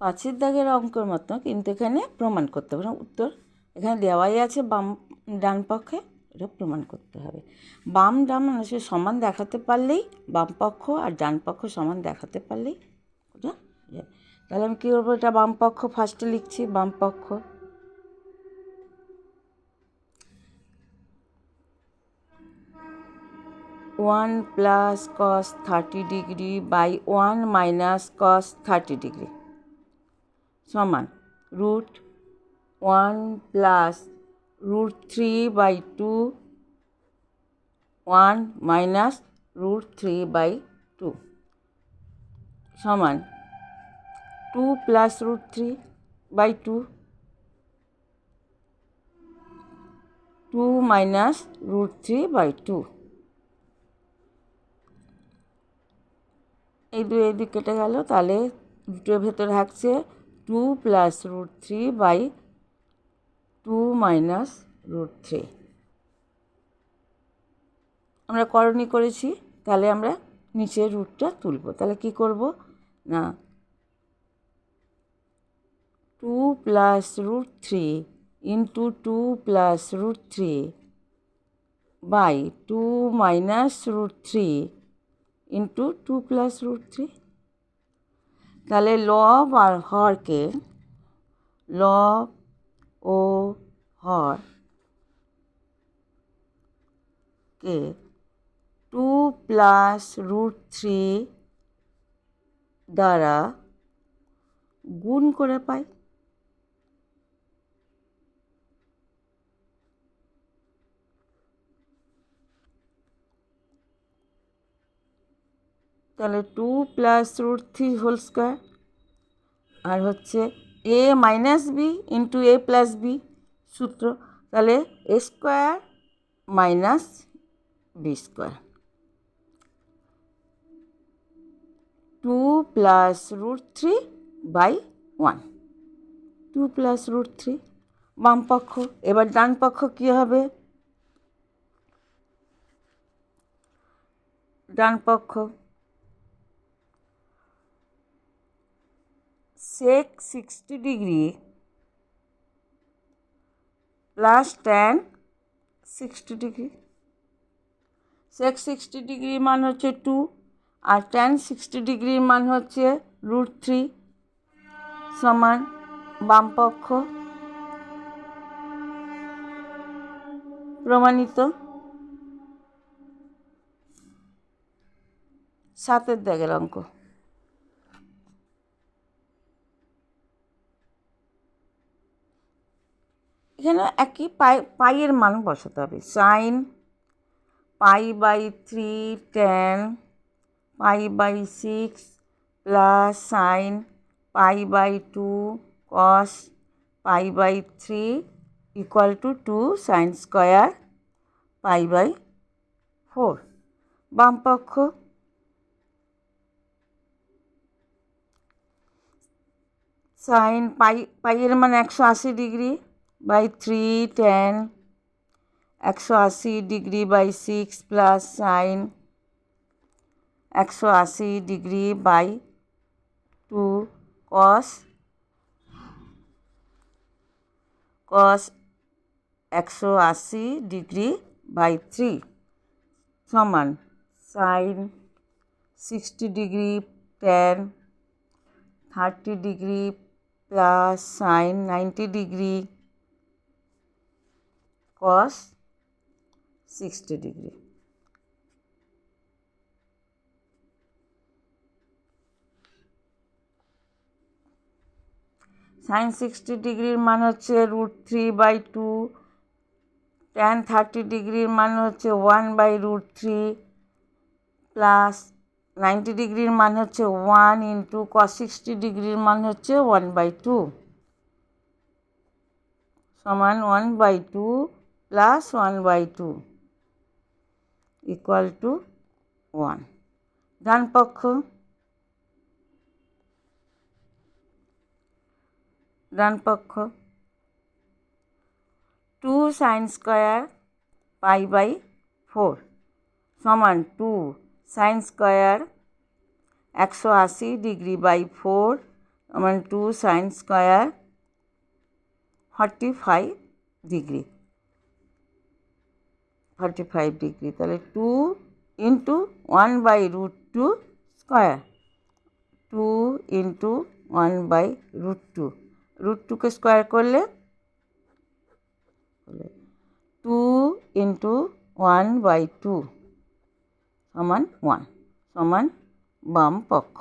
পাঁচের দাগের অঙ্কের মতো কিন্তু এখানে প্রমাণ করতে হবে। উত্তর এখানে দেওয়াই আছে বাম ডান পক্ষে, এটা প্রমাণ করতে হবে। বাম ডান মানুষের সমান দেখাতে পারলেই, বাম পক্ষ আর ডান পক্ষ সমান দেখাতে পারলেই ওটা। তাহলে আমি কী করব? এটা বাম পক্ষ ফার্স্টে লিখছি, বাম পক্ষ। One plus cos thirty degree by one minus cos thirty degree সমান। Root one plus root three by two one minus root three by two সমান। Two plus root three by two two minus root three by two এই দুই এই দুই কেটে গেল, তাহলে রুটের ভেতরে থাকছে two plus root three by two minus root three আমরা করণী করেছি, তাহলে আমরা নিচের রুটটা তুলব। তাহলে কি করব? না two plus root three into two plus root three by two minus root three into two plus root three তাহলে ল আর হরকে ল ও হর কে টু প্লাস রুট থ্রি দ্বারা গুণ করে পাই। তাহলে two plus root three whole square আর হচ্ছে a minus b into a plus b সূত্র, তাহলে a square minus b square two plus root three by one two plus root three বাম পক্ষ। এবার ডান পক্ষ কী হবে? ডান পক্ষ। Sec 60 degree plus tan 60 degree. Sec 60 degree মান হচ্ছে টু আর tan 60 ডিগ্রির মান হচ্ছে রুট থ্রি সমান বামপক্ষ প্রমাণিত সাতের দাগের অঙ্ক। এখানে একই পাই, পাইয়ের মান বসাতে হবে। Sine pi by three tan pi by six plus sine pi by two cos pi by three equal to two sine square pi by four বামপক্ষ sine pi পাইয়ের মান একশো আশি degree by 3 tan 180 degree by 6 plus sin 180 degree by 2 cos cos 180 degree by 3 समान sine 60 degree 10 30 degree plus sin 90 degree. Cos 60 degree. Sine sixty ডিগ্রির মান হচ্ছে root three by two tan thirty ডিগ্রির মান হচ্ছে one by root three plus ninety ডিগ্রির মান হচ্ছে ওয়ান ইন্টু কস সিক্সটি ডিগ্রির মান হচ্ছে ওয়ান বাই টু সমান one by two plus one by two equal to one ডান পক্ষ ডান পক্ষ two sine square pi by four সমান টু সাইন স্কোয়ার একশো আশি ডিগ্রি বাই ফোর সমান two sine square forty five degree forty five degree তাহলে two into one by root two square two into one by root two root টুকে square করলে two into one by two সমান one সমান বাম পক্ষ।